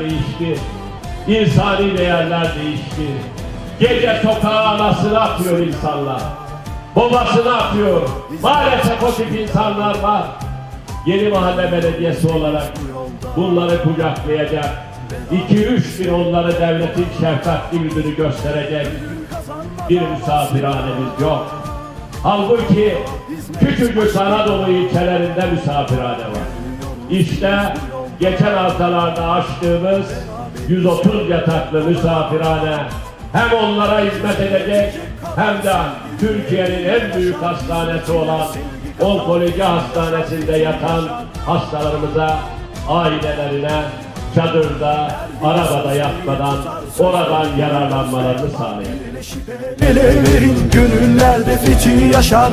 değişti. İnsani değerler değişti. Gece sokağa anasını atıyor insanlar. Babasını atıyor. Maalesef o tip insanlar var. Yeni mahalle belediyesi olarak bunları kucaklayacak. 2-3 bin onları devletin şefkatli yüzünü gösterecek bir misafirhanemiz yok. Halbuki küçücük Anadolu ilçelerinde misafirhane var. İşte geçen haftalarda açtığımız 130 yataklı misafirhane hem onlara hizmet edecek hem de Türkiye'nin en büyük hastanesi olan onkoloji hastanesinde yatan hastalarımıza, ailelerine çadırda, arabada yatmadan oradan yararlanmalarını sağlayacak. Gönüllerde fethi yaşar